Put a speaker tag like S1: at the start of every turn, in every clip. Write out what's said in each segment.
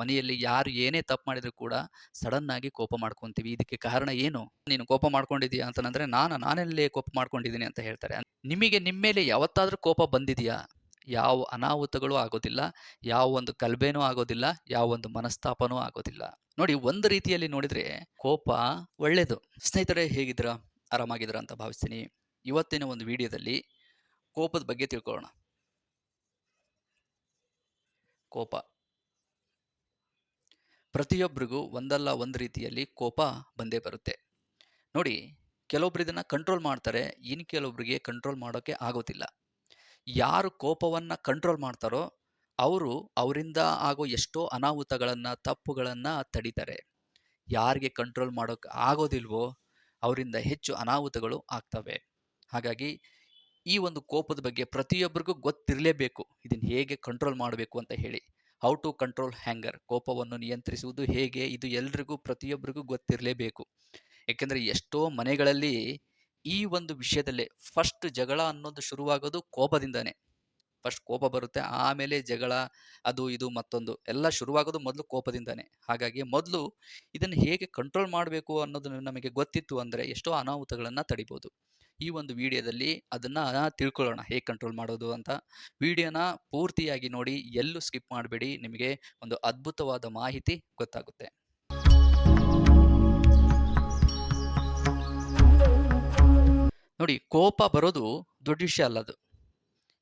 S1: ಮನೆಯಲ್ಲಿ ಯಾರು ಏನೇ ತಪ್ಪು ಮಾಡಿದ್ರು ಕೂಡ ಸಡನ್ ಆಗಿ ಕೋಪ ಮಾಡ್ಕೊಂತೀವಿ. ಇದಕ್ಕೆ ಕಾರಣ ಏನು? ನೀನು ಕೋಪ ಮಾಡ್ಕೊಂಡಿದೀಯಾ ಅಂತಂದ್ರೆ ನಾನು, ನಾನೆಲ್ಲೇ ಕೋಪ ಮಾಡ್ಕೊಂಡಿದ್ದೀನಿ ಅಂತ ಹೇಳ್ತಾರೆ. ನಿಮಗೆ ನಿಮ್ಮ ಮೇಲೆ ಯಾವತ್ತಾದ್ರೂ ಕೋಪ ಬಂದಿದೆಯಾ? ಯಾವ ಅನಾಹುತಗಳು ಆಗೋದಿಲ್ಲ, ಯಾವ ಒಂದು ಕಲ್ಬೇನೂ ಆಗೋದಿಲ್ಲ, ಯಾವ ಒಂದು ಮನಸ್ತಾಪನೂ ಆಗೋದಿಲ್ಲ. ನೋಡಿ, ಒಂದು ರೀತಿಯಲ್ಲಿ ನೋಡಿದ್ರೆ ಕೋಪ ಒಳ್ಳೇದು. ಸ್ನೇಹಿತರೆ ಹೇಗಿದ್ರ ಆರಾಮಾಗಿದ್ರ ಅಂತ ಭಾವಿಸ್ತೀನಿ. ಇವತ್ತಿನ ಒಂದು ವಿಡಿಯೋದಲ್ಲಿ ಕೋಪದ ಬಗ್ಗೆ ತಿಳ್ಕೊಳ್ಳೋಣ. ಕೋಪ. ಪ್ರತಿಯೊಬ್ಬರಿಗೂ ಒಂದಲ್ಲ ಒಂದು ರೀತಿಯಲ್ಲಿ ಕೋಪ ಬಂದೇ ಬರುತ್ತೆ. ನೋಡಿ, ಕೆಲವೊಬ್ರು ಇದನ್ನು ಕಂಟ್ರೋಲ್ ಮಾಡ್ತಾರೆ ಇನ್ನು ಕೆಲವೊಬ್ರಿಗೆ ಕಂಟ್ರೋಲ್ ಮಾಡೋಕೆ ಆಗೋದಿಲ್ಲ. ಯಾರು ಕೋಪವನ್ನ ಕಂಟ್ರೋಲ್ ಮಾಡ್ತಾರೋ, ಅವರು ಅವರಿಂದ ಆಗೋ ಎಷ್ಟೋ ಅನಾಹುತಗಳನ್ನು, ತಪ್ಪುಗಳನ್ನ ತಡೀತಾರೆ. ಯಾರಿಗೆ ಕಂಟ್ರೋಲ್ ಮಾಡೋಕ್ಕೆ ಆಗೋದಿಲ್ವೋ, ಅವರಿಂದ ಹೆಚ್ಚು ಅನಾಹುತಗಳು ಆಗ್ತವೆ. ಹಾಗಾಗಿ, ಈ ಒಂದು ಕೋಪದ ಬಗ್ಗೆ ಪ್ರತಿಯೊಬ್ಬರಿಗೂ ಗೊತ್ತಿರಲೇಬೇಕು ಇದನ್ನು ಹೇಗೆ ಕಂಟ್ರೋಲ್ ಮಾಡಬೇಕು ಅಂತ ಹೇಳಿ. ಹೌ ಟು ಕಂಟ್ರೋಲ್ ಹ್ಯಾಂಗರ್ ಕೋಪವನ್ನು ನಿಯಂತ್ರಿಸುವುದು ಹೇಗೆ, ಇದು ಎಲ್ರಿಗೂ ಪ್ರತಿಯೊಬ್ಬರಿಗೂ ಗೊತ್ತಿರಲೇಬೇಕು. ಏಕೆಂದರೆ ಎಷ್ಟೋ ಮನೆಗಳಲ್ಲಿ ಈ ಒಂದು ವಿಷಯದಲ್ಲೇ ಫಸ್ಟ್ ಜಗಳ ಅನ್ನೋದು ಶುರುವಾಗೋದು ಕೋಪದಿಂದನೇ. ಫಸ್ಟ್ ಕೋಪ ಬರುತ್ತೆ, ಆಮೇಲೆ ಜಗಳ, ಅದು ಇದು ಮತ್ತೊಂದು, ಎಲ್ಲ ಶುರುವಾಗೋದು ಮೊದಲು ಕೋಪದಿಂದನೇ. ಹಾಗಾಗಿ ಮೊದಲು ಇದನ್ನು ಹೇಗೆ ಕಂಟ್ರೋಲ್ ಮಾಡಬೇಕು ಅನ್ನೋದು ನಮಗೆ ಗೊತ್ತಿತ್ತು ಅಂದರೆ ಎಷ್ಟೋ ಅನಾಹುತಗಳನ್ನು ತಡಿಬೋದು. ಈ ಒಂದು ವಿಡಿಯೋದಲ್ಲಿ ಅದನ್ನ ತಿಳ್ಕೊಳ್ಳೋಣ, ಹೇಗೆ ಕಂಟ್ರೋಲ್ ಮಾಡೋದು ಅಂತ. ವಿಡಿಯೋನ ಪೂರ್ತಿಯಾಗಿ ನೋಡಿ, ಎಲ್ಲೂ ಸ್ಕಿಪ್ ಮಾಡಬೇಡಿ, ನಿಮಗೆ ಒಂದು ಅದ್ಭುತವಾದ ಮಾಹಿತಿ ಗೊತ್ತಾಗುತ್ತೆ. ನೋಡಿ, ಕೋಪ ಬರೋದು ದೊಡ್ಡ ವಿಷಯ ಅಲ್ಲ ಅದು.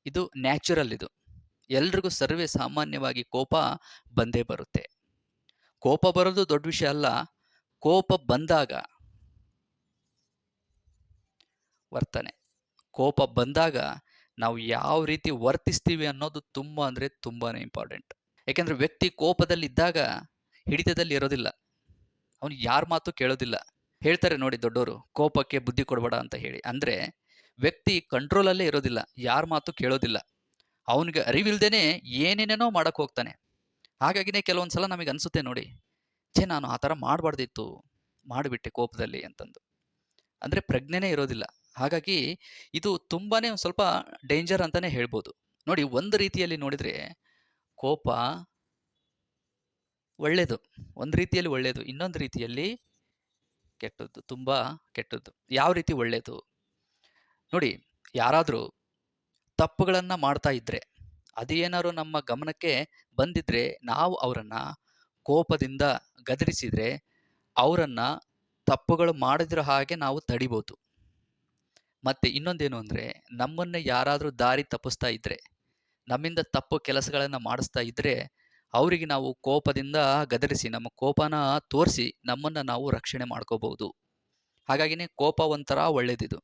S1: ಇದು ನ್ಯಾಚುರಲ್ ಇದು. ಎಲ್ರಿಗೂ ಸರ್ವೇ ಸಾಮಾನ್ಯವಾಗಿ ಕೋಪ ಬಂದೇ ಬರುತ್ತೆ. ಕೋಪ ಬರೋದು ದೊಡ್ಡ ವಿಷಯ ಅಲ್ಲ. ಕೋಪ ಬಂದಾಗ ವರ್ತನೆ. ಕೋಪ ಬಂದಾಗ ನಾವು ಯಾವ ರೀತಿ ವರ್ತಿಸ್ತೀವಿ ಅನ್ನೋದು ತುಂಬ ಅಂದರೆ ತುಂಬಾ ಇಂಪಾರ್ಟೆಂಟ್ ಯಾಕೆಂದರೆ ವ್ಯಕ್ತಿ ಕೋಪದಲ್ಲಿದ್ದಾಗ ಹಿಡಿತದಲ್ಲಿ ಇರೋದಿಲ್ಲ. ಅವನು ಯಾರ ಮಾತು ಕೇಳೋದಿಲ್ಲ. ಹೇಳ್ತಾರೆ ನೋಡಿ ದೊಡ್ಡವರು ಕೋಪಕ್ಕೆ ಬುದ್ಧಿ ಕೊಡಬೇಡ ಅಂತ ಹೇಳಿ. ಅಂದರೆ ವ್ಯಕ್ತಿ ಕಂಟ್ರೋಲಲ್ಲೇ ಇರೋದಿಲ್ಲ, ಯಾರ ಮಾತು ಕೇಳೋದಿಲ್ಲ. ಅವನಿಗೆ ಅರಿವಿಲ್ದೇನೆ ಏನೇನೇನೋ ಮಾಡಕ್ಕೆ ಹೋಗ್ತಾನೆ. ಹಾಗಾಗಿನೇ ಕೆಲವೊಂದು ಸಲ ನಮಗೆ ಅನ್ಸುತ್ತೆ ನೋಡಿ, ಛೇ, ನಾನು ಆ ಥರ ಮಾಡಬಾರ್ದಿತ್ತು, ಮಾಡಿಬಿಟ್ಟೆ ಕೋಪದಲ್ಲಿ ಅಂತಂದು. ಅಂದರೆ ಪ್ರಜ್ಞೆನೇ ಇರೋದಿಲ್ಲ. ಹಾಗಾಗಿ ಇದು ತುಂಬಾನೇ ಒಂದು ಸ್ವಲ್ಪ ಡೇಂಜರ್ ಅಂತಾನೆ ಹೇಳ್ಬೋದು. ನೋಡಿ ಒಂದು ರೀತಿಯಲ್ಲಿ ನೋಡಿದ್ರೆ ಕೋಪ ಒಳ್ಳೆಯದು ಒಂದು ರೀತಿಯಲ್ಲಿ ಒಳ್ಳೆಯದು ಇನ್ನೊಂದು ರೀತಿಯಲ್ಲಿ ಕೆಟ್ಟದ್ದು, ತುಂಬ ಕೆಟ್ಟದ್ದು, ಯಾವ ರೀತಿ ಒಳ್ಳೆಯದು ನೋಡಿ ಯಾರಾದರೂ ತಪ್ಪುಗಳನ್ನು ಮಾಡ್ತಾ ಇದ್ರೆ, ಅದೇನಾದ್ರು ನಮ್ಮ ಗಮನಕ್ಕೆ ಬಂದಿದ್ರೆ ನಾವು ಅವರನ್ನ ಕೋಪದಿಂದ ಗದರಿಸಿದ್ರೆ, ಅವರನ್ನ ತಪ್ಪುಗಳು ಮಾಡದಿರೋ ಹಾಗೆ ನಾವು ತಡಿಬೋದು. ಮತ್ತೆ ಇನ್ನೊಂದೇನು ಅಂದರೆ ನಮ್ಮನ್ನ ಯಾರಾದರೂ ದಾರಿ ತಪ್ಪಿಸ್ತಾ ಇದ್ದರೆ ನಮ್ಮಿಂದ ತಪ್ಪು ಕೆಲಸಗಳನ್ನು ಮಾಡಿಸ್ತಾ ಇದ್ದರೆ ಅವರಿಗೆ ನಾವು ಕೋಪದಿಂದ ಗದರಿಸಿ, ನಮ್ಮ ಕೋಪನ ತೋರಿಸಿ ನಮ್ಮನ್ನ ನಾವು ರಕ್ಷಣೆ ಮಾಡ್ಕೋಬಹುದು. ಹಾಗಾಗಿನೇ ಕೋಪ ಒಂಥರ ಒಳ್ಳೇದಿದು.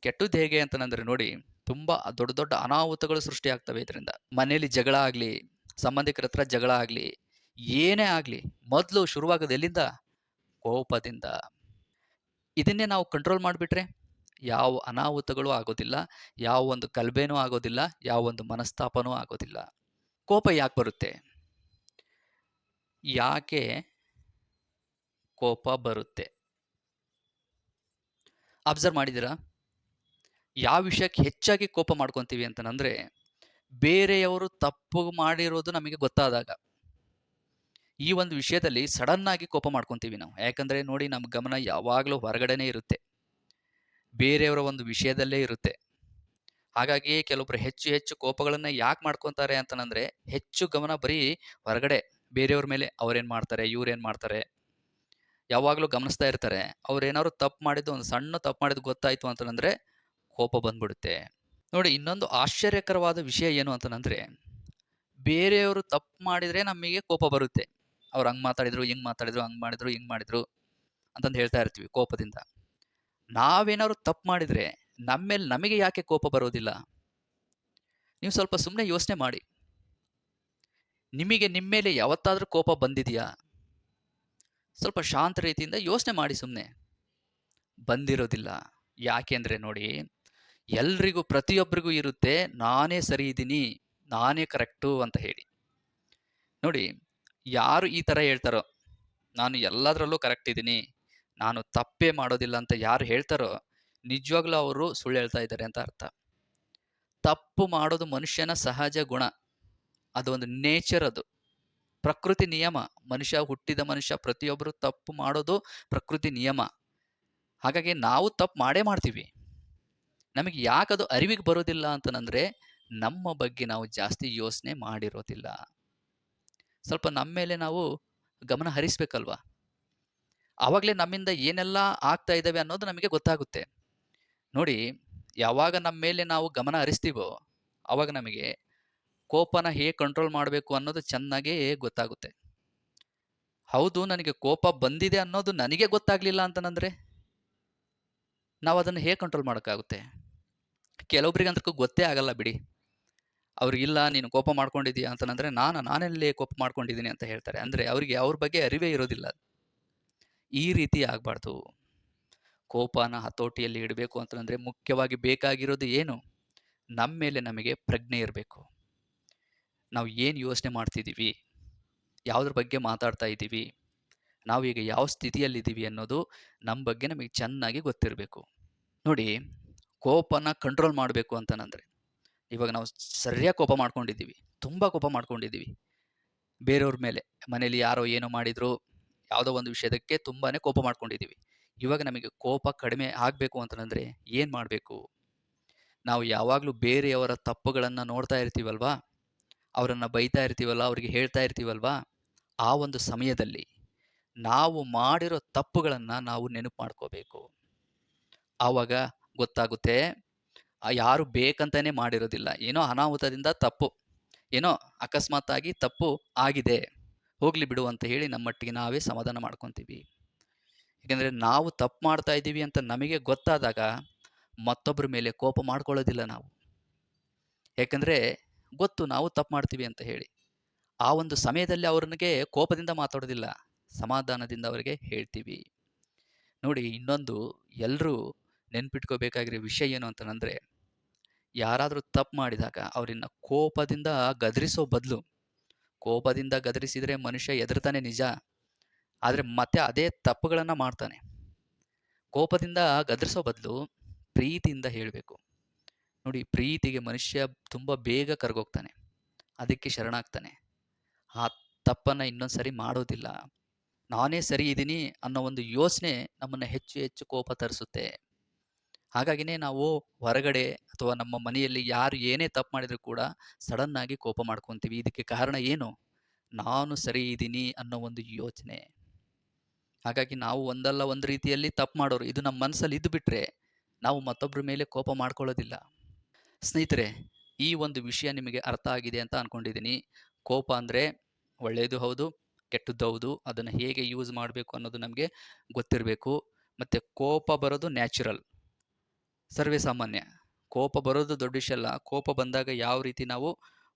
S1: ಕೆಟ್ಟದ್ದು ಹೇಗೆ ಅಂತಂದ್ರೆ ನೋಡಿ, ತುಂಬಾ ದೊಡ್ಡ ದೊಡ್ಡ ಅನಾಹುತಗಳು ಸೃಷ್ಟಿ ಆಗ್ತವೆ ಇದರಿಂದ. ಮನೆಯಲ್ಲಿ ಜಗಳ ಆಗಲಿ, ಸಂಬಂಧಿಕರ ಹತ್ರ ಜಗಳ ಆಗಲಿ, ಏನೇ ಆಗಲಿ, ಮೊದಲು ಶುರುವಾಗೋದು ಎಲ್ಲಿಂದ? ಕೋಪದಿಂದ. ಇದನ್ನೇ ನಾವು ಕಂಟ್ರೋಲ್ ಮಾಡಿಬಿಟ್ರೆ ಯಾವ ಅನಾಹುತಗಳು ಆಗೋದಿಲ್ಲ, ಯಾವ ಒಂದು ಕಲ್ಬೇನೂ ಆಗೋದಿಲ್ಲ, ಯಾವ ಒಂದು ಮನಸ್ತಾಪನೂ ಆಗೋದಿಲ್ಲ. ಕೋಪ ಯಾಕೆ ಬರುತ್ತೆ? ಯಾಕೆ ಕೋಪ ಬರುತ್ತೆ? ಅಬ್ಸರ್ವ್ ಮಾಡಿದ್ದೀರಾ? ಯಾವ ವಿಷಯಕ್ಕೆ ಹೆಚ್ಚಾಗಿ ಕೋಪ ಮಾಡ್ಕೊತೀವಿ ಅಂತಂದ್ರೆ, ಬೇರೆಯವರು ತಪ್ಪು ಮಾಡಿರೋದು ನಮಗೆ ಗೊತ್ತಾದಾಗ, ಈ ಒಂದು ವಿಷಯದಲ್ಲಿ ಆಗಿ ಕೋಪ ಮಾಡ್ಕೊತೀವಿ ನಾವು. ಯಾಕಂದ್ರೆ ನೋಡಿ ನಮ್ಮ ಗಮನ ಯಾವಾಗಲೂ ಹೊರಗಡೆನೇ ಇರುತ್ತೆ. ಬೇರೆಯವರ ಒಂದು ವಿಷಯದಲ್ಲೇ ಇರುತ್ತೆ. ಹಾಗಾಗಿ ಕೆಲವೊಬ್ರು ಹೆಚ್ಚು ಹೆಚ್ಚು ಕೋಪಗಳನ್ನ ಯಾಕೆ ಮಾಡ್ಕೊತಾರೆ ಅಂತಂದ್ರೆ ಹೆಚ್ಚು ಗಮನ ಬರೀ ಹೊರಗಡೆ, ಬೇರೆಯವ್ರ ಮೇಲೆ ಅವ್ರೇನು ಮಾಡ್ತಾರೆ, ಇವ್ರೇನು ಮಾಡ್ತಾರೆ. ಯಾವಾಗಲೂ ಗಮನಿಸ್ತಾ ಇರ್ತಾರೆ, ಅವ್ರೇನಾದ್ರು ತಪ್ಪು ಮಾಡಿದ್ದು, ಒಂದು ಸಣ್ಣ ತಪ್ಪು ಮಾಡಿದ್ದು ಗೊತ್ತಾಯಿತು ಅಂತಂದ್ರೆ ಕೋಪ ಬಂದ್ಬಿಡುತ್ತೆ. ನೋಡಿ, ಇನ್ನೊಂದು ಆಶ್ಚರ್ಯಕರವಾದ ವಿಷಯ ಏನು ಅಂತಂದ್ರೆ ಬೇರೆಯವರು ತಪ್ಪು ಮಾಡಿದ್ರೆ ನಮಗೆ ಕೋಪ ಬರುತ್ತೆ. ಅವ್ರು ಹಂಗೆ ಮಾತಾಡಿದ್ರು, ಹಿಂಗೆ ಮಾತಾಡಿದ್ರು, ಹಂಗೆ ಮಾಡಿದ್ರು, ಹಿಂಗೆ ಮಾಡಿದ್ರು ಅಂತಂದು ಹೇಳ್ತಾ ಇರ್ತೀವಿ ಕೋಪದಿಂದ. ನಾವೇನಾದ್ರು ತಪ್ಪು ಮಾಡಿದ್ರೆ ನಮ್ಮ ಮೇಲೆ ನಮಗೆ ಯಾಕೆ ಕೋಪ ಬರೋದಿಲ್ಲ? ನೀವು ಸ್ವಲ್ಪ ಸುಮ್ಮನೆ ಯೋಚನೆ ಮಾಡಿ. ನಿಮಗೆ ನಿಮ್ಮ ಮೇಲೆ ಯಾವತ್ತಾದ್ರೂ ಕೋಪ ಬಂದಿದೆಯಾ? ಸ್ವಲ್ಪ ಶಾಂತ ರೀತಿಯಿಂದ ಯೋಚನೆ ಮಾಡಿ ಸುಮ್ಮನೆ ಬಂದಿರೋದಿಲ್ಲ. ಯಾಕೆಂದ್ರೆ ನೋಡಿ, ಎಲ್ರಿಗೂ ಪ್ರತಿಯೊಬ್ಬರಿಗೂ ಇರುತ್ತೆ, ನಾನೇ ಸರಿ ಇದ್ದೀನಿ, ನಾನೇ ಕರೆಕ್ಟು ಅಂತ ಹೇಳಿ. ನೋಡಿ, ಯಾರು ಈ ಥರ ಹೇಳ್ತಾರೋ, ನಾನು ಎಲ್ಲದರಲ್ಲೂ ಕರೆಕ್ಟ್ ಇದ್ದೀನಿ ನಾನು ತಪ್ಪೇ ಮಾಡೋದಿಲ್ಲ ಅಂತ ಯಾರು ಹೇಳ್ತಾರೋ ನಿಜವಾಗ್ಲೂ ಅವರು ಸುಳ್ಳು ಹೇಳ್ತಾ ಇದ್ದಾರೆ ಅಂತ ಅರ್ಥ. ತಪ್ಪು ಮಾಡೋದು ಮನುಷ್ಯನ ಸಹಜ ಗುಣ. ಅದು ಒಂದು ನೇಚರ್ ಅದು. ಪ್ರಕೃತಿ ನಿಯಮ. ಮನುಷ್ಯ ಹುಟ್ಟಿದ ಮನುಷ್ಯ ಪ್ರತಿಯೊಬ್ಬರು ತಪ್ಪು ಮಾಡೋದು ಪ್ರಕೃತಿ ನಿಯಮ. ಹಾಗಾಗಿ ನಾವು ತಪ್ಪು ಮಾಡೇ ಮಾಡ್ತೀವಿ. ನಮಗೆ ಯಾಕದು ಅರಿವಿಗೆ ಬರೋದಿಲ್ಲ ಅಂತಂದ್ರೆ ನಮ್ಮ ಬಗ್ಗೆ ನಾವು ಜಾಸ್ತಿ ಯೋಚನೆ ಮಾಡಿರೋದಿಲ್ಲ. ಸ್ವಲ್ಪ ನಮ್ಮ ಮೇಲೆ ನಾವು ಗಮನ ಹರಿಸ್ಬೇಕಲ್ವಾ? ಆವಾಗಲೇ ನಮ್ಮಿಂದ ಏನೆಲ್ಲ ಆಗ್ತಾ ಇದ್ದಾವೆ ಅನ್ನೋದು ನಮಗೆ ಗೊತ್ತಾಗುತ್ತೆ. ನೋಡಿ, ಯಾವಾಗ ನಮ್ಮ ಮೇಲೆ ನಾವು ಗಮನ ಹರಿಸ್ತೀವೋ ಆವಾಗ ನಮಗೆ ಕೋಪನ ಹೇಗೆ ಕಂಟ್ರೋಲ್ ಮಾಡಬೇಕು ಅನ್ನೋದು ಚೆನ್ನಾಗೇ ಗೊತ್ತಾಗುತ್ತೆ. ಹೌದು, ನನಗೆ ಕೋಪ ಬಂದಿದೆ ಅನ್ನೋದು ನನಗೆ ಗೊತ್ತಾಗ್ಲಿಲ್ಲ ಅಂತನಂದ್ರೆ ನಾವು ಅದನ್ನು ಹೇಗೆ ಕಂಟ್ರೋಲ್ ಮಾಡೋಕ್ಕಾಗುತ್ತೆ? ಕೆಲವೊಬ್ರಿಗೆ ಅಂತಕ್ಕೂ ಗೊತ್ತೇ ಆಗಲ್ಲ ಬಿಡಿ. ಅವ್ರಿಗಿಲ್ಲ ನೀನು ಕೋಪ ಮಾಡ್ಕೊಂಡಿದೀಯ ಅಂತಂದ್ರೆ ನಾನು, ನಾನೆಲ್ಲೇ ಕೋಪ ಮಾಡ್ಕೊಂಡಿದ್ದೀನಿ ಅಂತ ಹೇಳ್ತಾರೆ. ಅಂದ್ರೆ ಅವರಿಗೆ ಅವ್ರ ಬಗ್ಗೆ ಅರಿವೇ ಇರೋದಿಲ್ಲ. ಈ ರೀತಿ ಆಗಬಾರ್ದು. ಕೋಪನ ಹತೋಟಿಯಲ್ಲಿ ಇಡಬೇಕು ಅಂತಂದ್ರೆ ಮುಖ್ಯವಾಗಿ ಬೇಕಾಗಿರೋದು ಏನು? ನಮ್ಮ ಮೇಲೆ ನಮಗೆ ಪ್ರಜ್ಞೆ ಇರಬೇಕು. ನಾವು ಏನು ಯೋಚನೆ ಮಾಡ್ತಿದ್ದೀವಿ ಯಾವುದ್ರ ಬಗ್ಗೆ ಮಾತಾಡ್ತಾ ಇದ್ದೀವಿ ನಾವೀಗ ಯಾವ ಸ್ಥಿತಿಯಲ್ಲಿದ್ದೀವಿ ಅನ್ನೋದು ನಮ್ಮ ಬಗ್ಗೆ ನಮಗೆ ಚೆನ್ನಾಗಿ ಗೊತ್ತಿರಬೇಕು. ನೋಡಿ, ಕೋಪನ ಕಂಟ್ರೋಲ್ ಮಾಡಬೇಕು ಅಂತಂದ್ರೆ ಇವಾಗ ನಾವು ಸರಿಯಾಗಿ ಕೋಪ ಮಾಡ್ಕೊಂಡಿದ್ದೀವಿ. ತುಂಬ ಕೋಪ ಮಾಡ್ಕೊಂಡಿದ್ದೀವಿ. ಬೇರೆಯವ್ರ ಮೇಲೆ. ಮನೇಲಿ ಯಾರೋ ಏನೋ ಮಾಡಿದ್ರು ಯಾವುದೋ ಒಂದು ವಿಷಯದಕ್ಕೆ ತುಂಬಾನೇ ಕೋಪ ಮಾಡ್ಕೊಂಡಿದ್ದೀವಿ. ಇವಾಗ ನಮಗೆ ಕೋಪ ಕಡಿಮೆ ಆಗಬೇಕು ಅಂತಂದ್ರೆ ಏನು ಮಾಡಬೇಕು? ನಾವು ಯಾವಾಗಲೂ ಬೇರೆಯವರ ತಪ್ಪುಗಳನ್ನು ನೋಡ್ತಾ ಇರ್ತೀವಲ್ವಾ? ಅವರನ್ನು ಬೈತಾ ಇರ್ತೀವಲ್ಲ, ಅವ್ರಿಗೆ ಹೇಳ್ತಾ ಇರ್ತೀವಲ್ವಾ? ಆ ಒಂದು ಸಮಯದಲ್ಲಿ ನಾವು ಮಾಡಿರೋ ತಪ್ಪುಗಳನ್ನು ನಾವು ನೆನಪು ಮಾಡ್ಕೋಬೇಕು. ಆವಾಗ ಗೊತ್ತಾಗುತ್ತೆ ಯಾರು ಬೇಕಂತಾನೆ ಮಾಡಿರೋದಿಲ್ಲ. ಏನೋ ಅನಾಹುತದಿಂದ ತಪ್ಪು, ಏನೋ ಅಕಸ್ಮಾತ್ತಾಗಿ ತಪ್ಪು ಆಗಿದೆ. ಹೋಗ್ಲಿ ಬಿಡು ಅಂತ ಹೇಳಿ ನಮ್ಮಟ್ಟಿಗೆ ನಾವೇ ಸಮಾಧಾನ ಮಾಡ್ಕೊತೀವಿ. ಏಕೆಂದರೆ ನಾವು ತಪ್ಪು ಮಾಡ್ತಾ ಇದ್ದೀವಿ ಅಂತ ನಮಗೆ ಗೊತ್ತಾದಾಗ ಮತ್ತೊಬ್ಬರ ಮೇಲೆ ಕೋಪ ಮಾಡ್ಕೊಳ್ಳೋದಿಲ್ಲ ನಾವು. ಯಾಕಂದರೆ ಗೊತ್ತು ನಾವು ತಪ್ಪು ಮಾಡ್ತೀವಿ ಅಂತ ಹೇಳಿ. ಆ ಒಂದು ಸಮಯದಲ್ಲಿ ಅವ್ರನಿಗೆ ಕೋಪದಿಂದ ಮಾತಾಡೋದಿಲ್ಲ, ಸಮಾಧಾನದಿಂದ ಅವರಿಗೆ ಹೇಳ್ತೀವಿ. ನೋಡಿ, ಇನ್ನೊಂದು ಎಲ್ಲರೂ ನೆನ್ಪಿಟ್ಕೋಬೇಕಾಗಿರೋ ವಿಷಯ ಏನು ಅಂತಂದರೆ, ಯಾರಾದರೂ ತಪ್ಪು ಮಾಡಿದಾಗ ಅವರಿನ್ನ ಕೋಪದಿಂದ ಗದರಿಸೋ ಬದಲು ಕೋಪದಿಂದ ಗದರಿಸಿದರೆ ಮನುಷ್ಯ ಎದುರ್ತಾನೆ ನಿಜ, ಆದರೆ ಮತ್ತೆ ಅದೇ ತಪ್ಪುಗಳನ್ನು ಮಾಡ್ತಾನೆ. ಕೋಪದಿಂದ ಗದರಿಸೋ ಬದಲು ಪ್ರೀತಿಯಿಂದ ಹೇಳಬೇಕು. ನೋಡಿ, ಪ್ರೀತಿಗೆ ಮನುಷ್ಯ ತುಂಬ ಬೇಗ ಕರ್ಗೋಗ್ತಾನೆ, ಅದಕ್ಕೆ ಶರಣಾಗ್ತಾನೆ. ಆ ತಪ್ಪನ್ನು ಇನ್ನೊಂದು ಸರಿ ಮಾಡೋದಿಲ್ಲ. ನಾನೇ ಸರಿ ಇದ್ದೀನಿ ಅನ್ನೋ ಒಂದು ಯೋಚನೆ ನಮ್ಮನ್ನು ಹೆಚ್ಚು ಹೆಚ್ಚು ಕೋಪ ತರಿಸುತ್ತೆ. ಹಾಗಾಗಿನೇ ನಾವು ಹೊರಗಡೆ ಅಥವಾ ನಮ್ಮ ಮನೆಯಲ್ಲಿ ಯಾರು ಏನೇ ತಪ್ಪು ಮಾಡಿದರೂ ಕೂಡ ಸಡನ್ ಆಗಿ ಕೋಪ ಮಾಡ್ಕೊತೀವಿ. ಇದಕ್ಕೆ ಕಾರಣ ಏನು? ನಾನು ಸರಿ ಇದ್ದೀನಿ ಅನ್ನೋ ಒಂದು ಯೋಚನೆ. ಹಾಗಾಗಿ ನಾವು ಒಂದಲ್ಲ ಒಂದು ರೀತಿಯಲ್ಲಿ ತಪ್ಪು ಮಾಡೋರು, ಇದು ನಮ್ಮ ಮನಸ್ಸಲ್ಲಿ ಇದ್ದು ಬಿಟ್ಟರೆ ನಾವು ಮತ್ತೊಬ್ಬರ ಮೇಲೆ ಕೋಪ ಮಾಡ್ಕೊಳ್ಳೋದಿಲ್ಲ. ಸ್ನೇಹಿತರೆ, ಈ ಒಂದು ವಿಷಯ ನಿಮಗೆ ಅರ್ಥ ಆಗಿದೆ ಅಂತ ಅಂದ್ಕೊಂಡಿದ್ದೀನಿ ಕೋಪ ಅಂದರೆ ಒಳ್ಳೆಯದು ಹೌದು, ಕೆಟ್ಟದ್ದು ಹೌದು, ಅದನ್ನು ಹೇಗೆ ಯೂಸ್ ಮಾಡಬೇಕು ಅನ್ನೋದು ನಮಗೆ ಗೊತ್ತಿರಬೇಕು. ಮತ್ತು ಕೋಪ ಬರೋದು ನ್ಯಾಚುರಲ್ ಸರ್ವೇ ಸಾಮಾನ್ಯ. ಕೋಪ ಬರೋದು ದೊಡ್ಡ ವಿಷಯ ಅಲ್ಲ ಕೋಪ ಬಂದಾಗ ಯಾವ ರೀತಿ ನಾವು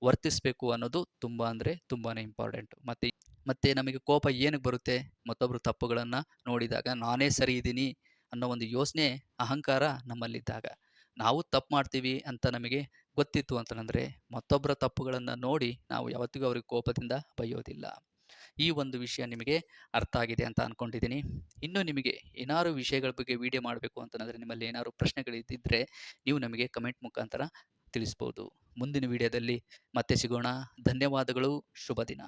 S1: ವರ್ತಿಸಬೇಕು ಅನ್ನೋದು ತುಂಬ ಅಂದರೆ ತುಂಬಾ ಇಂಪಾರ್ಟೆಂಟ್ ಮತ್ತು, ಮತ್ತೆ ನಮಗೆ ಕೋಪ ಏನಕ್ಕೆ ಬರುತ್ತೆ? ಮತ್ತೊಬ್ಬರು ತಪ್ಪುಗಳನ್ನು ನೋಡಿದಾಗ ನಾನೇ ಸರಿ ಇದ್ದೀನಿ ಅನ್ನೋ ಒಂದು ಯೋಚನೆ, ಅಹಂಕಾರ ನಮ್ಮಲ್ಲಿದ್ದಾಗ. ನಾವು ತಪ್ಪು ಮಾಡ್ತೀವಿ ಅಂತ ನಮಗೆ ಗೊತ್ತಿತ್ತು ಅಂತಂದರೆ ಮತ್ತೊಬ್ಬರ ತಪ್ಪುಗಳನ್ನು ನೋಡಿ ನಾವು ಯಾವತ್ತಿಗೂ ಅವ್ರಿಗೆ ಕೋಪದಿಂದ ಬೈಯೋದಿಲ್ಲ. ಈ ಒಂದು ವಿಷಯ ನಿಮಗೆ ಅರ್ಥ ಆಗಿದೆ ಅಂತ ಅಂದ್ಕೊಂಡಿದ್ದೀನಿ ಇನ್ನು ನಿಮಗೆ ಏನಾದ್ರು ವಿಷಯಗಳ ಬಗ್ಗೆ ವಿಡಿಯೋ ಮಾಡಬೇಕು ಅಂತಂದರೆ ನಿಮ್ಮಲ್ಲಿ ಏನಾದ್ರು ಪ್ರಶ್ನೆಗಳಿದ್ದರೆ ನೀವು ನಮಗೆ ಕಮೆಂಟ್ ಮುಖಾಂತರ ತಿಳಿಸ್ಬೋದು. ಮುಂದಿನ ವಿಡಿಯೋದಲ್ಲಿ ಮತ್ತೆ ಸಿಗೋಣ. ಧನ್ಯವಾದಗಳು. ಶುಭ ದಿನ.